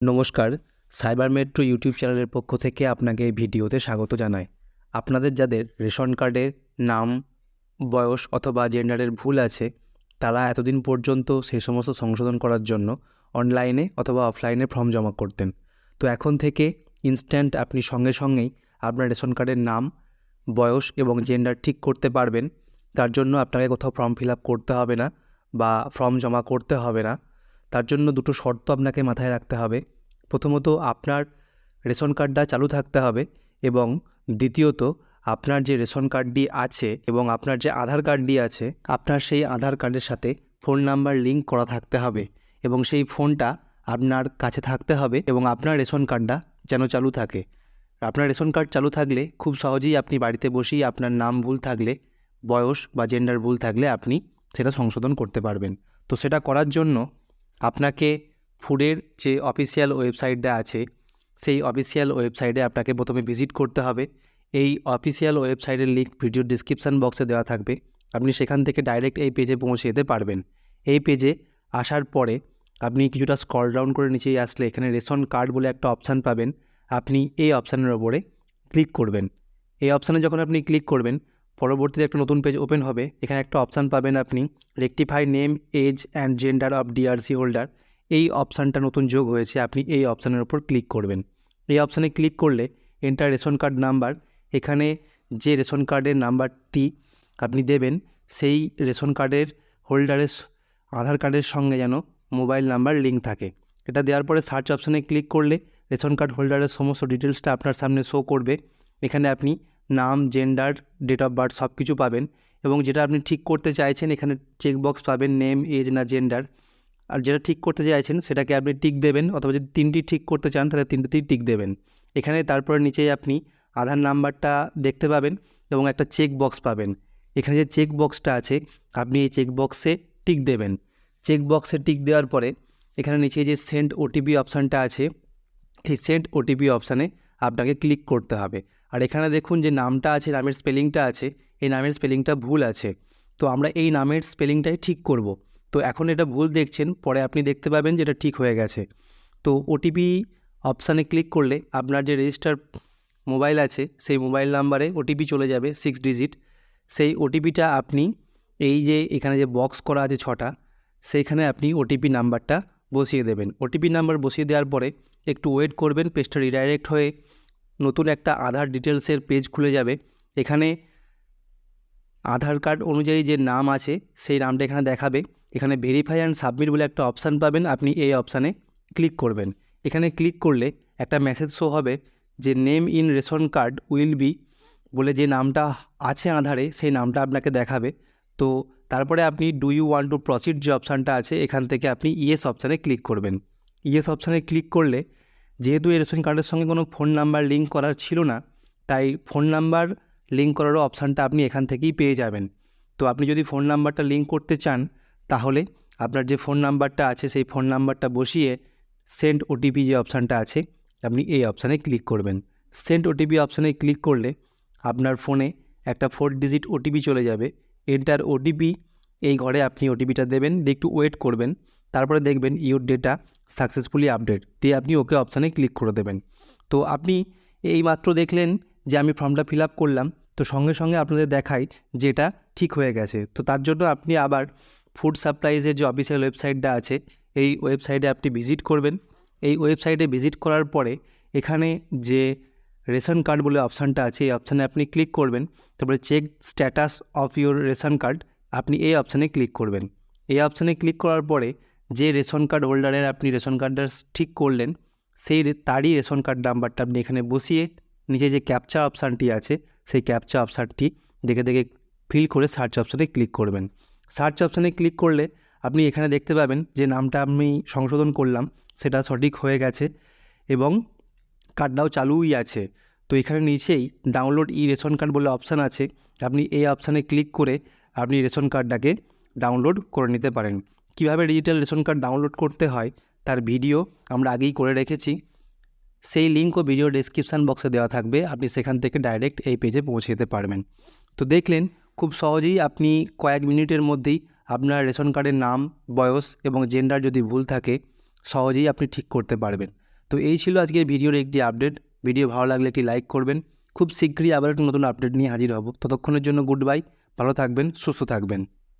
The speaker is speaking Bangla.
নমস্কার সাইবার মেট্রো ইউটিউব চ্যানেলের পক্ষ থেকে আপনাকে এই ভিডিওতে স্বাগত জানাই। আপনাদের যাদের রেশন কার্ডের নাম, বয়স অথবা জেন্ডারের ভুল আছে, তারা এতদিন পর্যন্ত সেই সমস্ত সংশোধন করার জন্য অনলাইনে অথবা অফলাইনে ফর্ম জমা করতেন। তো এখন থেকে ইনস্ট্যান্ট আপনি সঙ্গে সঙ্গেই আপনার রেশন কার্ডের নাম, বয়স এবং জেন্ডার ঠিক করতে পারবেন। তার জন্য আপনাকে কোথাও ফর্ম ফিল আপ করতে হবে না বা ফর্ম জমা করতে হবে না। তার জন্য দুটো শর্ত আপনাকে মাথায় রাখতে হবে। প্রথমত, আপনার রেশন কার্ডটা চালু থাকতে হবে এবং দ্বিতীয়ত, আপনার যে রেশন কার্ডটি আছে এবং আপনার যে আধার কার্ডটি আছে, আপনার সেই আধার কার্ডের সাথে ফোন নাম্বার লিঙ্ক করা থাকতে হবে এবং সেই ফোনটা আপনার কাছে থাকতে হবে এবং আপনার রেশন কার্ডটা যেন চালু থাকে। আপনার রেশন কার্ড চালু থাকলে খুব সহজেই আপনি বাড়িতে বসেই আপনার নাম ভুল থাকলে, বয়স বা জেন্ডার ভুল থাকলে আপনি সেটা সংশোধন করতে পারবেন। তো সেটা করার জন্য আপনাকে ফুডের যে অফিসিয়াল ওয়েবসাইটটা আছে, সেই অফিসিয়াল ওয়েবসাইটে আপনাকে প্রথমে ভিজিট করতে হবে। এই অফিসিয়াল ওয়েবসাইটের লিঙ্ক ভিডিও ডিসক্রিপশান বক্সে দেওয়া থাকবে। আপনি সেখান থেকে ডাইরেক্ট এই পেজে পৌঁছে যেতে পারবেন। এই পেজে আসার পরে আপনি কিছুটা স্কল ডাউন করে নিচেই আসলে এখানে রেশন কার্ড বলে একটা অপশান পাবেন। আপনি এই অপশানের ওপরে ক্লিক করবেন। এই অপশানে যখন আপনি ক্লিক করবেন পরবর্তীতে একটা নতুন পেজ ওপেন হবে। এখানে একটা অপশান পাবেন আপনি rectify name age and gender of DRC holder এই অপশানটা নতুন যোগ হয়েছে, আপনি এই অপশানের উপর ক্লিক করবেন। এই অপশানে ক্লিক করলে এন্টার রেশন কার্ড নাম্বার এখানে যে রেশন কার্ডের নাম্বারটি আপনি দেবেন, সেই রেশন কার্ডের হোল্ডারের আধার কার্ডের সঙ্গে যেন মোবাইল নাম্বার লিঙ্ক থাকে। এটা দেওয়ার পরে সার্চ অপশানে ক্লিক করলে রেশন কার্ড হোল্ডারের সমস্ত ডিটেলসটা আপনার সামনে শো করবে। এখানে আপনি নাম জেন্ডার ডেট অফ বার্থ সব কিছু পাবেন এবং যেটা আপনি ঠিক করতে চাইছেন, এখানে চেকবক্স পাবেন নেম এজ না জেন্ডার আর যেটা ঠিক করতে চাইছেন, সেটাকে আপনি টিক দেবেন অথবা যদি তিনটি ঠিক করতে চান, তাহলে তিনটিতেই টিক দেবেন। এখানে তারপরে নিচেই আপনি আধার নাম্বারটা দেখতে পাবেন এবং একটা চেক বক্স পাবেন। এখানে যে চেক বক্সটা আছে, আপনি এই চেক বক্সে টিক দেবেন। চেক বক্সে টিক দেওয়ার পরে এখানে নিচে যে সেন্ড ওটিপি অপশানটা আছে, এই সেন্ড ওটিপি অপশানে আপনাকে ক্লিক করতে হবে। আর এখানে দেখুন যে নামটা আছে, নামের স্পেলিংটা আছে, এই নামের স্পেলিংটা ভুল আছে। তো আমরা এই নামের স্পেলিংটাই ঠিক করব। তো এখন এটা ভুল দেখছেন, পরে আপনি দেখতে পাবেন যে এটা ঠিক হয়ে গেছে। তো ওটিপি অপশানে ক্লিক করলে আপনার যে রেজিস্টার মোবাইল আছে, সেই মোবাইল নাম্বারে ওটিপি চলে যাবে সিক্স ডিজিট সেই ওটিপিটা আপনি এই যে এখানে যে বক্স করা আছে ছটা, সেইখানে আপনি ওটিপি নাম্বারটা বসিয়ে দেবেন। ওটিপি নাম্বার বসিয়ে দেওয়ার পরে একটু ওয়েট করবেন পেজটা রিডাইরেক্ট হয়ে নতুন একটা আধার ডিটেলসের পেজ খুলে যাবে। এখানে আধার কার্ড অনুযায়ী যে নাম আছে, সেই নামটা এখানে দেখাবে। এখানে ভেরিফাই অ্যান্ড সাবমিট বলে একটা অপশান পাবেন। আপনি এই অপশানে ক্লিক করবেন। এখানে ক্লিক করলে একটা মেসেজ শো হবে যে name in ration card will be বলে যে নামটা আছে আধারে, সেই নামটা আপনাকে দেখাবে। তো তারপরে আপনি do you want to proceed যে অপশানটা আছে, এখান থেকে আপনি ইয়েস অপশানে ক্লিক করবেন। ইয়েস অপশানে ক্লিক করলে যেহেতু এই রেশন কার্ডের সঙ্গে কোনো ফোন নাম্বার লিঙ্ক করার ছিল না, তাই ফোন নাম্বার লিঙ্ক করারও অপশানটা আপনি এখান থেকেই পেয়ে যাবেন। তো আপনি যদি ফোন নাম্বারটা লিঙ্ক করতে চান, তাহলে আপনার যে ফোন নাম্বারটা আছে, সেই ফোন নাম্বারটা বসিয়ে সেন্ড ওটিপি যে অপশানটা আছে, আপনি এই অপশানে ক্লিক করবেন। সেন্ড ওটিপি অপশানে ক্লিক করলে আপনার ফোনে একটা ফোর ডিজিট ওটিপি চলে যাবে। এন্টার ওটিপি, এই ঘরে আপনি ওটিপিটা দেবেন, দিয়ে একটু ওয়েট করবেন। তারপরে দেখবেন ইউর ডেটা সাকসেসফুলি আপডেট দিয়ে আপনি ওকে অপশানে ক্লিক করে দেবেন। তো আপনি এই মাত্র দেখলেন যে আমি ফর্মটা ফিল আপ করলাম, তো সঙ্গে সঙ্গে আপনাদের দেখাই যে এটা ঠিক হয়ে গেছে। তো তার জন্য আপনি আবার ফুড সাপ্লাইজের যে অফিসিয়াল ওয়েবসাইটটা আছে, এই ওয়েবসাইটে আপনি ভিজিট করবেন। এই ওয়েবসাইটে ভিজিট করার পরে এখানে যে রেশন কার্ড বলে অপশানটা আছে, এই অপশানে আপনি ক্লিক করবেন। তারপরে check status of your ration card আপনি এই অপশানে ক্লিক করবেন। এই অপশানে ক্লিক করার পরে যে রেশন কার্ড হোল্ডারের আপনি রেশন কার্ডটা ঠিক করলেন, সেই তারই রেশন কার্ড নাম্বারটা আপনি এখানে বসিয়ে নিচে যে ক্যাপচা অপশানটি আছে, সেই ক্যাপচা অপশানটি দেখে দেখে ফিল করে সার্চ অপশানে ক্লিক করবেন। সার্চ অপশানে ক্লিক করলে আপনি এখানে দেখতে পাবেন যে নামটা আমি সংশোধন করলাম, সেটা সঠিক হয়ে গেছে এবং কার্ডটাও চালুই আছে। তো এখানে নিচেই ডাউনলোড ই রেশন কার্ড বলে অপশান আছে, আপনি এই অপশানে ক্লিক করে আপনি রেশন কার্ডটাকে ডাউনলোড করে নিতে পারেন। কীভাবে ডিজিটাল রেশন কার্ড ডাউনলোড করতে হয় তার ভিডিও আমরা আগেই করে রেখেছি। সেই লিঙ্কও ভিডিও ডেসক্রিপশান বক্সে দেওয়া থাকবে, আপনি সেখান থেকে ডাইরেক্ট এই পেজে পৌঁছে যেতে পারবেন। তো দেখলেন, খুব সহজেই আপনি কয়েক মিনিটের মধ্যেই আপনার রেশন কার্ডের নাম, বয়স এবং জেন্ডার যদি ভুল থাকে, সহজেই আপনি ঠিক করতে পারবেন। তো এই ছিল আজকের ভিডিওর একটি আপডেট ভিডিও ভালো লাগলে একটি লাইক করবেন। খুব শীঘ্রই আবার একটা নতুন আপডেট নিয়ে হাজির হব। ততক্ষণের জন্য গুড বাই ভালো থাকবেন, সুস্থ থাকবেন।